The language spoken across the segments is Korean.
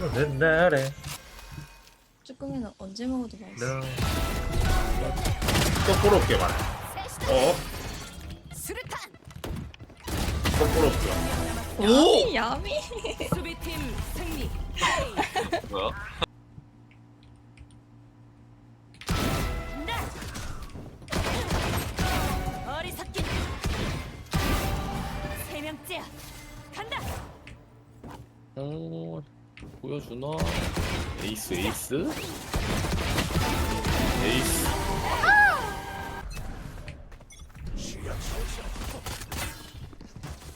옛날에. 쭈꾸미는 언제 먹어도 맛있어. 거꾸로 올게 말해 어? 수류탄! 거꾸로 올게 야미 야미. 수비팀 승리. 뭐야? 어리석긴. 세 명째야 간다. 오 보여주나? 에이스 에이스? 에이스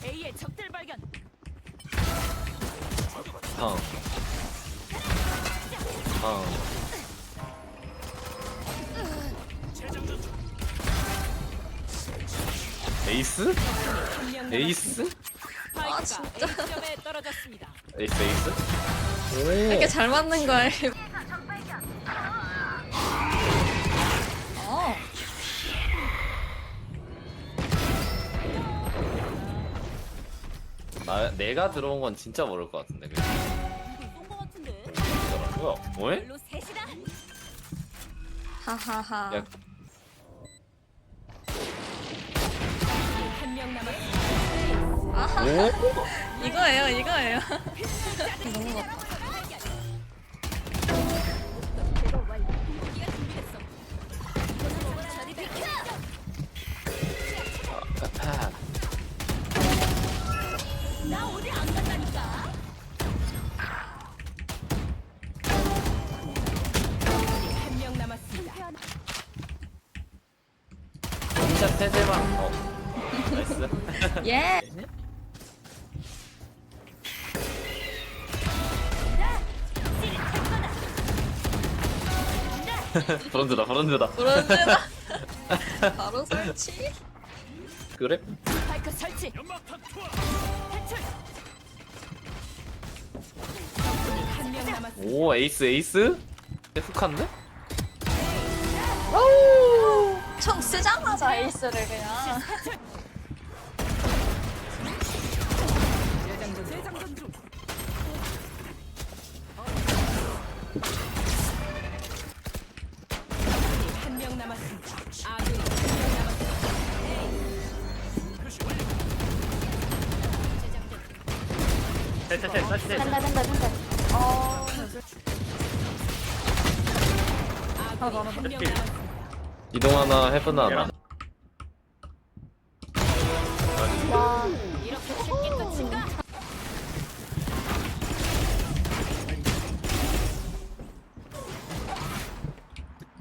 A의 적들 발견 탕 탕. 에이스? 에이스? 파이크가 진짜. A점에 떨어졌습니다 에이스 에이스? 이렇게 잘 맞는 거야. 어. 나 내가 들어온 건 진짜 모를 것 같은데 쏜거 같은데 뭐야? 뭐해? 별로 셋이다 하하하. 야. 한 명 남았습니다 이거예요 이거예요. 너무 비켜 아, 나 어디 안 간다니까 한명 남았습니다 진짜 세대만 어 나이스 예. 브론즈다 브론즈다 브론즈다. 바로 설치. 그래? 파이크 설치 한명 오 에이스 에이스? 훅한데? 총 쓰자마자 에이스를 그냥. 된다 된다 된다. 어. 이동 하나 헤븐 하나 이렇게 쉽게 끝인가?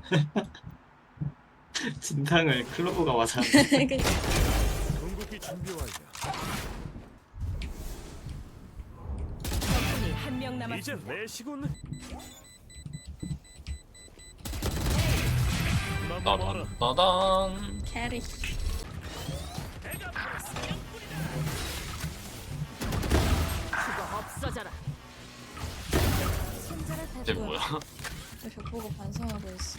진탕을 클로브가 와서 궁극기 준비 완료. 적군이 한명 이제 남았습니다. 내 시군. 따단 따단 캐리. 죽어 없어져라. 이제 뭐야? 저 보고 반성하고 있어.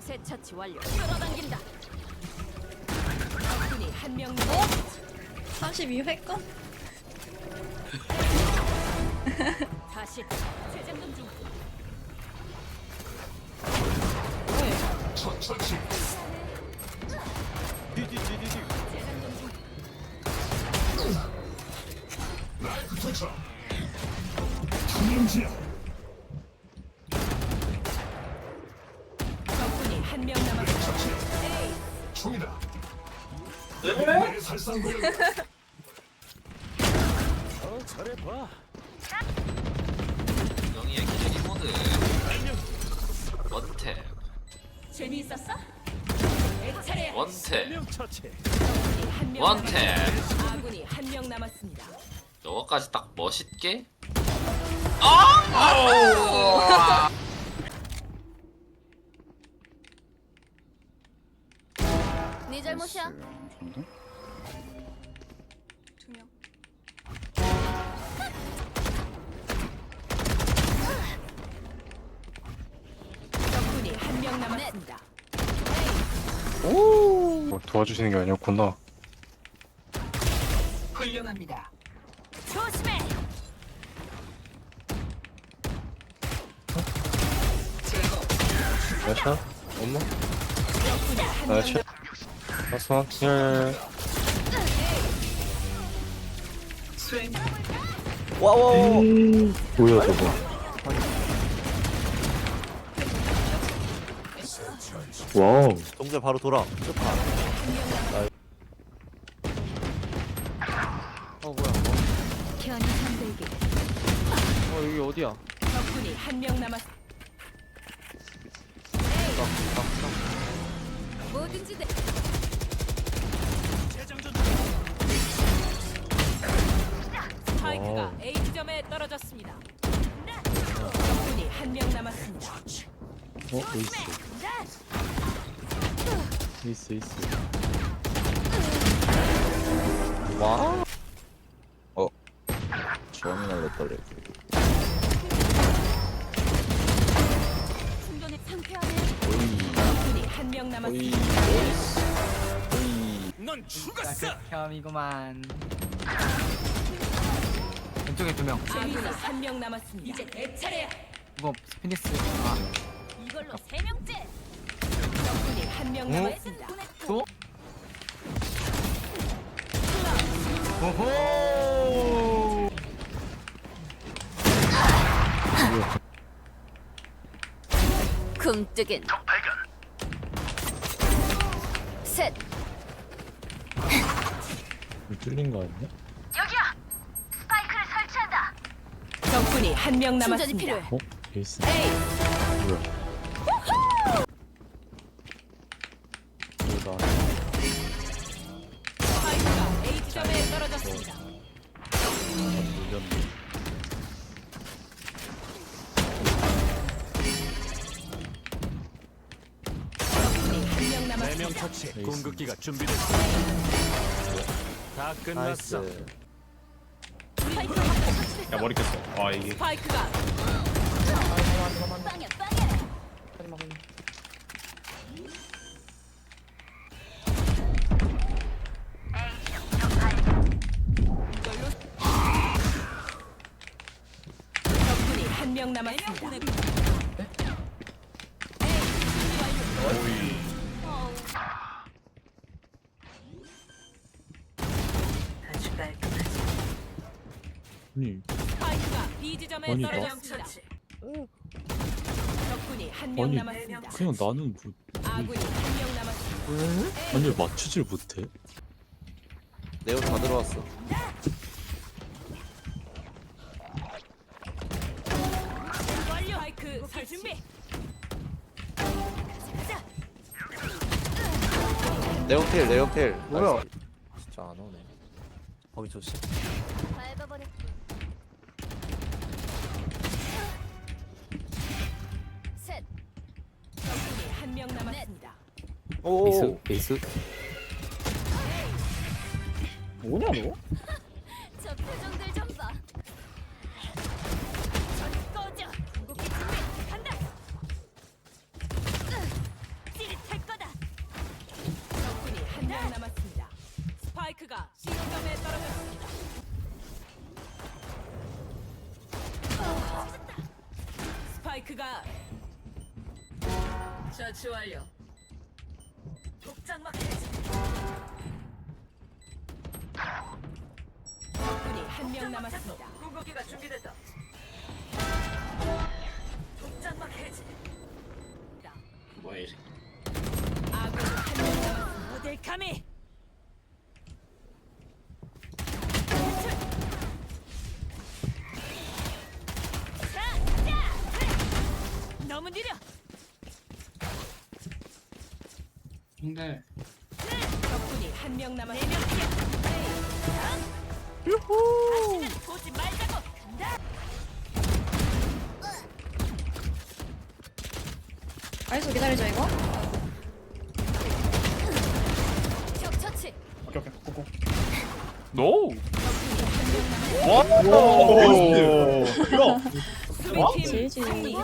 새 처치 완료. 끌어당긴다. 적군이 한명 남았습니다. 32회 건? 다시 재장전 중. 적군이 한 명 남았습니다. 에이, 어, 잘해 봐. 영희의 기저귀 모드 원탭 재미있었어? 내. 원탭 원탭. 아군이 한 명 남았습니다. 저거까지 딱 멋있게 아! 네 잘못이야. 도와주시는 게 아니었구나. 훌륭합니다. 조심해. 나샷 엄마 나샷 나선 힐 스윙 와와와 뭐야 저거? 와우. 동재 바로 돌아. 쇼파. 어 여기 어디야 적군이 한 명 남았. 뭐든지 돼. 스파이크가 A 지점에 떨어졌습니다. 적군이 한 명 남았습니다. 어 에이스 에이스 에이스 와 어? 주원이 날렸더래 명 남았습니다. 오이 넌 죽었어. 극혐이구만 왼쪽에 두명 아군이 한명 남았습니다. 이제 내 차례야. 이거 스피닉스 아 이걸로 세 명째. 적군이 한명 남았습니다. 또? 오호 굼뜨긴. 셋. 뚫린 거 아니야? 적군이 한명 남았습니다. 어? 에이스 에이. 뭐야 명 네명 남았습니다. 처치. 에이스. 궁극기가 준비됐어. 다 끝났어. 나이스 야 머리 꼈어 아 이게 스파이크가 빵야 빵야. 적군이 한 명 남았 아니 B 지점에 아니, 나- 떨어졌습니다. 적군이 한 명 아니 남았습니다. 그냥 나는 뭐 아군이 한 명 남았습니다. 아니 맞추질 못해 네오 다 들어왔어 완료. 스파이크 설 준비. 네오 필 네오 필 뭐야? 진짜 안 오네 거기 조심 셋. 적군이 한 명 남았습니다. 오 에이스 에이스 뭐냐 너? 저 표정들 좀 봐. 전 꺼져. 궁극기 준비. 간다. 찌릿할 거다. 적군이 한 명 남았습니다. 처치 완료. 독장막 해제. 적군이 한명 남았습니다. 궁극기가 준비됐다. 독장막 해제. 뭐야 이 새끼 아군이 한 명 남았습니다. 어딜 감히? 너무 느려. 근데 적군이 한 명 남았습니다. 유후. 다시는 보지 말자고. 간다. 아이소 기다려줘 이거 적 처치. 오케이 오케이 꾹꾹 노 적군이 한명 남았습니다. 오 이거 수비팀 지지. 승리.